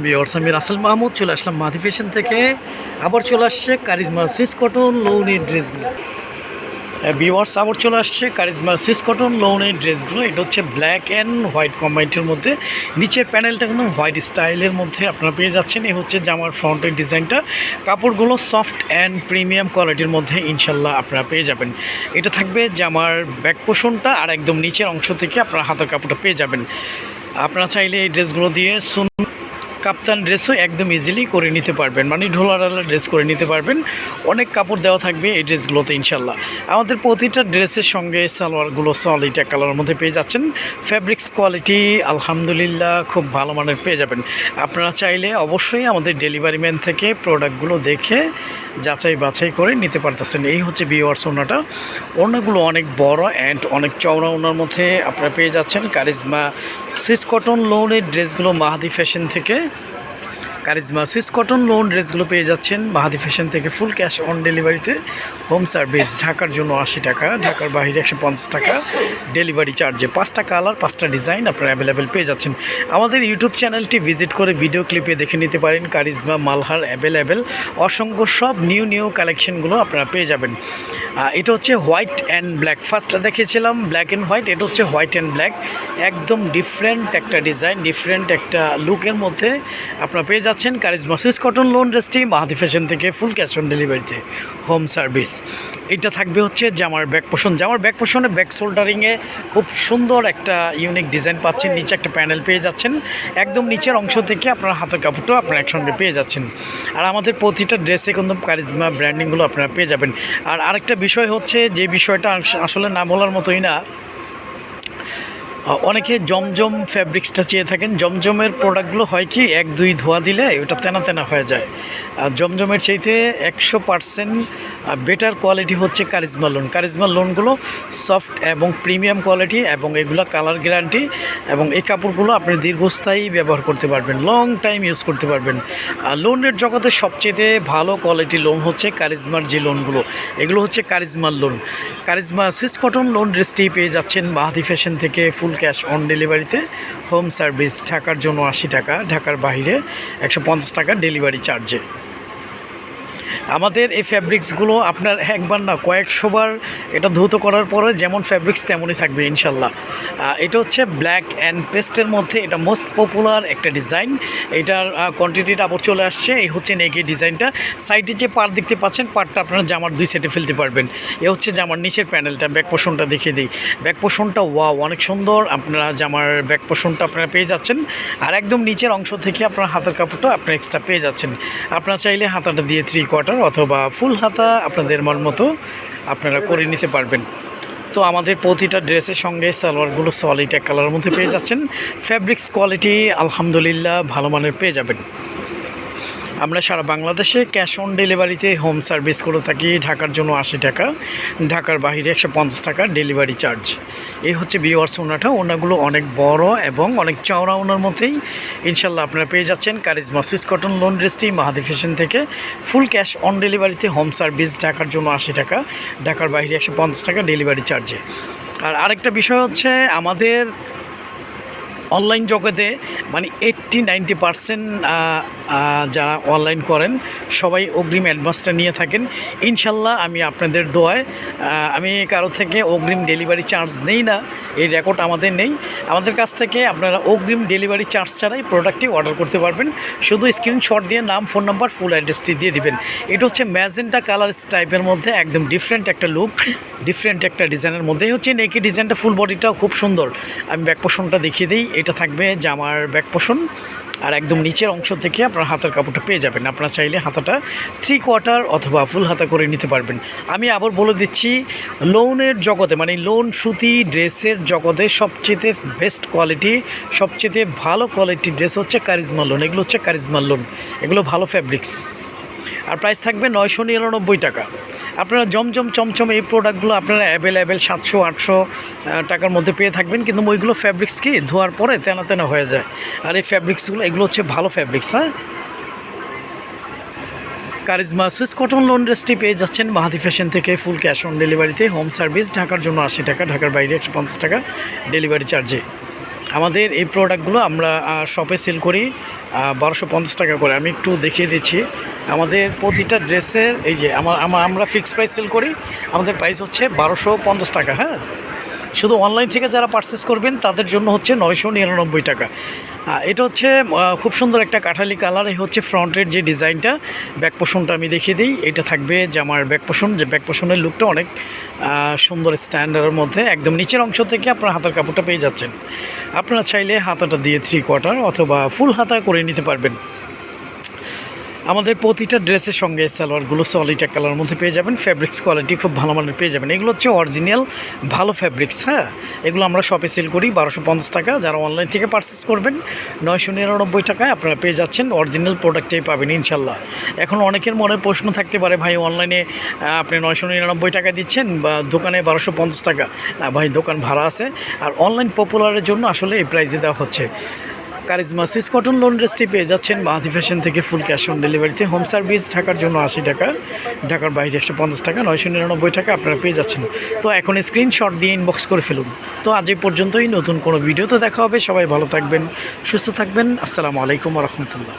বিয়ার্স আমি রাসেল মাহমুদ চলে আসলাম মাধি ফ্যাশন থেকে। আবার চলে আসছে কারিজমা সুইস কটন লোনের ড্রেসগুলো। বিওয়ার্স আবার চলে আসছে কারিজমা সুইস কটন লোনের ড্রেসগুলো। এটা হচ্ছে ব্ল্যাক অ্যান্ড হোয়াইট কম্বাইন্ডের মধ্যে। নিচের প্যানেলটা কিন্তু হোয়াইট স্টাইলের মধ্যে আপনারা পেয়ে যাচ্ছেন। এই হচ্ছে জামার ফ্রন্টের ডিজাইনটা। কাপড়গুলো সফট অ্যান্ড প্রিমিয়াম কোয়ালিটির মধ্যে ইনশাল্লাহ আপনারা পেয়ে যাবেন। এটা থাকবে জামার ব্যাক পোষণটা আর একদম নিচের অংশ থেকে আপনারা হাতের কাপড়টা পেয়ে যাবেন। আপনারা চাইলে এই ড্রেসগুলো দিয়ে সুন কাপ্তান ড্রেসও একদম ইজিলি করে নিতে পারবেন। মানে ঢোলাডালা ড্রেস করে নিতে পারবেন। অনেক কাপড় দেওয়া থাকবে এই ড্রেসগুলোতে ইনশাল্লাহ আমাদের প্রতিটা ড্রেসের সঙ্গে সালোয়ারগুলো এক কালারের মধ্যে পেয়ে যাচ্ছেন। ফ্যাব্রিক্স কোয়ালিটি আলহামদুলিল্লাহ, খুব ভালো মানের পেয়ে যাবেন। আপনারা চাইলে অবশ্যই আমাদের ডেলিভারি ম্যান থেকে প্রোডাক্টগুলো দেখে যাচাই বাছাই করে নিতে পারতেছেন। এই হচ্ছে বিওয়ার্স ওনাটা ওনাগুলো অনেক বড় অ্যান্ড অনেক চওড়া ওনার মধ্যে আপনারা পেয়ে যাচ্ছেন। কারিজমা সুইস কটন লোনের ড্রেসগুলো মাহাদি ফ্যাশন থেকে। কারিজমা, সুইস কটন লোন ড্রেসগুলো পেয়ে যাচ্ছেন মাহাদি ফ্যাশন থেকে ফুল ক্যাশ অন ডেলিভারিতে। হোম সার্ভিস, ঢাকার জন্য আশি টাকা, ঢাকার বাইরে একশো পঞ্চাশ টাকা। ডেলিভারি চার্জে পাঁচটা কালার পাঁচটা ডিজাইন আপনারা অ্যাভেলেবেল পেয়ে যাচ্ছেন। আমাদের ইউটিউব চ্যানেলটি ভিজিট করে ভিডিও ক্লিপে দেখে নিতে পারেন কারিজমা, মালহার অ্যাভেলেবেল অসংখ্য সব নিউ নিউ কালেকশনগুলো আপনারা পেয়ে যাবেন। এটা হচ্ছে হোয়াইট অ্যান্ড ব্ল্যাক। ফার্স্টটা দেখেছিলাম ব্ল্যাক অ্যান্ড হোয়াইট, এটা হচ্ছে হোয়াইট অ্যান্ড ব্ল্যাক। একদম ডিফারেন্ট একটা ডিজাইন ডিফারেন্ট একটা লুকের মধ্যে আপনারা পেয়ে যাচ্ছেন কারিজমা সুইস কটন লোন ড্রেসটি মাহাদি ফ্যাশন থেকে ফুল ক্যাশ অন ডেলিভারিতে হোম সার্ভিস এটা থাকবে হচ্ছে জামার ব্যাক পোষণ জামার ব্যাক পোষণে ব্যাক শোল্ডারিংয়ে খুব সুন্দর একটা ইউনিক ডিজাইন পাচ্ছেন। নিচে একটা প্যানেল পেয়ে যাচ্ছেন। একদম নিচের অংশ থেকে আপনার হাতের কাপড়টাও আপনারা একসঙ্গে পেয়ে যাচ্ছেন। আর আমাদের প্রতিটা ড্রেসে কিন্তু কারিজমা ব্র্যান্ডিংগুলো আপনারা পেয়ে যাবেন। আর আরেকটা বিষয় হচ্ছে যে বিষয়টা আসলে না বলার মতোই না। অনেকে জমজম ফ্যাব্রিক্সটা চেয়ে থাকেন। জমজমের প্রোডাক্টগুলো হয় কি, এক, দুই ধোয়া দিলে ওটা তেনা তেনা হয়ে যায়। আর জমজমের চাইতে একশো পারসেন্ট বেটার কোয়ালিটি হচ্ছে কারিজমা লোন কারিজমা লোনগুলো সফট এবং প্রিমিয়াম কোয়ালিটি এবং এগুলো কালার গ্যারান্টি এবং এই কাপড়গুলো আপনি দীর্ঘস্থায়ী ব্যবহার করতে পারবেন লং টাইম ইউজ করতে পারবেন। আর লোনের জগতে সবচেয়ে ভালো কোয়ালিটি লোন হচ্ছে কারিজমার যে লোনগুলো এগুলো হচ্ছে কারিজমার lawn Charizma Swiss cotton lawn ড্রেসটি পেয়ে যাচ্ছেন মাহাদি ফ্যাশন থেকে, ফুল ক্যাশ অন ডেলিভারিতে হোম সার্ভিস ঢাকার জন্য আশি টাকা, ঢাকার বাইরে একশো পঞ্চাশ টাকা ডেলিভারি চার্জে আমাদের এই ফ্যাব্রিক্সগুলো আপনার একবার না কয়েকশোবার এটা ধৌত করার পরে যেমন ফ্যাব্রিক্স তেমনই থাকবে ইনশাল্লাহ। এটা হচ্ছে ব্ল্যাক অ্যান্ড পেস্টের মধ্যে এটা মোস্ট পপুলার একটা ডিজাইন এটার কোয়ান্টিটিটা আবার চলে আসছে। এই হচ্ছে নেকি ডিজাইনটা। সাইডে যে পার দেখতে পাচ্ছেন পারটা আপনারা জামার দুই সেটে ফেলতে পারবেন। এ হচ্ছে জামার নিচের প্যানেলটা ব্যাক পোষণটা দেখিয়ে দিই। ব্যাক পোষণটা ওয়াও অনেক সুন্দর। আপনারা জামার ব্যাক পোষণটা আপনারা পেয়ে যাচ্ছেন। আর একদম নিচের অংশ থেকে আপনার হাতের কাপড়টা আপনারা এক্সট্রা পেয়ে যাচ্ছেন। আপনারা চাইলে হাতাটা দিয়ে থ্রি কোয়ার্টার অথবা ফুল হাতা আপনাদের মন মতো আপনারা করে নিতে পারবেন। তো আমাদের প্রতিটা ড্রেসের সঙ্গে সালোয়ারগুলো সলিড এক কালারের মধ্যে পেয়ে যাচ্ছেন। ফ্যাব্রিক্স কোয়ালিটি আলহামদুলিল্লাহ ভালো মানের পেয়ে যাবেন। আমরা সারা বাংলাদেশে ক্যাশ অন ডেলিভারিতে হোম সার্ভিস করে থাকি, ঢাকার জন্য আশি টাকা, ঢাকার বাহিরে একশো পঞ্চাশ টাকা ডেলিভারি চার্জ এই হচ্ছে বিওয়ার্স ওনাটা, ওনাগুলো অনেক বড় এবং অনেক চওড়া ওনার মধ্যেই। ইনশাল্লাহ আপনারা পেয়ে যাচ্ছেন কারিজমা সুইস কটন লোন ড্রেসটি মাহাদি ফ্যাশন থেকে। ফুল ক্যাশ অন ডেলিভারিতে হোম সার্ভিস ঢাকার জন্য আশি টাকা, ঢাকার বাহিরে একশো পঞ্চাশ টাকা ডেলিভারি চার্জে আর আরেকটা বিষয় হচ্ছে আমাদের অনলাইন জগতে মানে এইট্টি নাইনটি পারসেন্ট যারা অনলাইন করেন, সবাই অগ্রিম অ্যাডভান্সটা নিয়ে থাকেন। ইনশাল্লাহ আমি আপনাদের দোয়ায় আমি কারও থেকে অগ্রিম ডেলিভারি চার্জ নেই না, এই রেকর্ড আমাদের নেই। আমাদের কাছ থেকে আপনারা অগ্রিম ডেলিভারি চার্জ ছাড়াই প্রোডাক্টটি অর্ডার করতে পারবেন। শুধু স্ক্রিনশট দিয়ে নাম, ফোন নাম্বার, ফুল অ্যাড্রেসটি দিয়ে দিবেন। এটা হচ্ছে ম্যাজেন্টা কালার টাইপের মধ্যে একদম ডিফারেন্ট একটা লুক ডিফারেন্ট একটা ডিজাইনের মধ্যে। হচ্ছে নেকি ডিজাইনটা ফুল বডিটাও খুব সুন্দর। আমি ব্যাক পোষণটা দেখিয়ে দিই। এটা থাকবে জামার ব্যাক পোষণ আর একদম নিচের অংশ থেকে আপনার হাতের কাপড়টা পেয়ে যাবেন। আপনারা চাইলে হাতাটা থ্রি কোয়ার্টার অথবা ফুল হাতা করে নিতে পারবেন। আমি আবার বলে দিচ্ছি লোনের জগতে মানে লোন সুতি, ড্রেসের জগতে সবচেয়ে বেস্ট কোয়ালিটি সবচেয়ে ভালো কোয়ালিটির ড্রেস হচ্ছে কারিজমা লোন এগুলো হচ্ছে কারিজমা লোন এগুলো ভালো ফ্যাব্রিক্স আর প্রাইস থাকবে নয়শো নিরানব্বই টাকা। আপনারা জমজম চমচম এই প্রোডাক্টগুলো আপনারা অ্যাভেলেবেল সাতশো, আটশো টাকার মধ্যে পেয়ে থাকবেন। কিন্তু ওইগুলো ফ্যাব্রিক্স কি? ধোয়ার পরে তেনা তেনা হয়ে যায়। আর এই ফ্যাব্রিক্সগুলো এগুলো হচ্ছে ভালো ফ্যাব্রিক্স হ্যাঁ? কারিজমা সুইস কটন লোন ড্রেসটি পেয়ে যাচ্ছেন মাহাদি ফ্যাশন থেকে ফুল ক্যাশ অন ডেলিভারিতে হোম সার্ভিস ঢাকার জন্য আশি টাকা, ঢাকার বাইরে একশো পঞ্চাশ টাকা ডেলিভারি চার্জে আমাদের এই প্রোডাক্টগুলো আমরা শপে সেল করি বারোশো পঞ্চাশ টাকা করে। আমি একটু দেখিয়ে দিচ্ছি। আমাদের প্রতিটা ড্রেসের, এই যে আমার আমরা ফিক্সড প্রাইস সেল করি, আমাদের প্রাইস হচ্ছে বারোশো পঞ্চাশ টাকা হ্যাঁ? শুধু অনলাইন থেকে যারা পারচেস করবেন, তাদের জন্য হচ্ছে নয়শো নিরানব্বই টাকা। এটা হচ্ছে খুব সুন্দর একটা কাঠালি কালার এই হচ্ছে ফ্রন্টের যে ডিজাইনটা ব্যাক পোষণটা আমি দেখিয়ে দিই। এটা থাকবে যে আমার ব্যাক পোষণ যে ব্যাক পোষণের লুকটা অনেক সুন্দর স্ট্যান্ডার্ডের মধ্যে, একদম নিচের অংশ থেকে আপনার হাতার কাপড়টা পেয়ে যাচ্ছেন। আপনারা চাইলে হাতাটা দিয়ে থ্রি কোয়ার্টার অথবা ফুল হাতা করে নিতে পারবেন। আমাদের প্রতিটা ড্রেসের সঙ্গে সালোয়ারগুলো এক কালার মধ্যে পেয়ে যাবেন। ফ্যাব্রিক্স কোয়ালিটি খুব ভালো মানের পেয়ে যাবেন। এগুলো হচ্ছে অরিজিনাল ভালো ফ্যাব্রিক্স হ্যাঁ? এগুলো আমরা শপে সেল করি বারোশো পঞ্চাশ টাকা। যারা অনলাইন থেকে পারচেস করবেন, নয়শো নিরানব্বই টাকায় আপনারা পেয়ে যাচ্ছেন অরিজিনাল প্রোডাক্টটাই পাবেন ইনশাল্লাহ। এখন অনেকের মনে প্রশ্ন থাকতে পারে, ভাই অনলাইনে আপনি নয়শো নিরানব্বই টাকা দিচ্ছেন বা দোকানে বারোশো পঞ্চাশ টাকা? ভাই, দোকান ভাড়া আছে। আর অনলাইন পপুলারের জন্য আসলে এই প্রাইসে দেওয়া হচ্ছে। কারিজমা সুইস কটন লোন ড্রেসটি পেয়ে যাচ্ছেন মাহাদি ফ্যাশন থেকে ফুল ক্যাশ অন ডেলিভারিতে। হোম সার্ভিস ঢাকার জন্য আশি টাকা, ঢাকার বাইরে একশো পঞ্চাশ টাকা, নয়শো নিরানব্বই টাকা আপনারা পেয়ে যাচ্ছেন। তো এখন স্ক্রিনশট দিয়ে ইনবক্স করে ফেলুন। তো আজ এই পর্যন্তই, নতুন কোনো ভিডিওতে দেখা হবে। সবাই ভালো থাকবেন, সুস্থ থাকবেন। আসসালামু আলাইকুম রহমতুল্লাহ।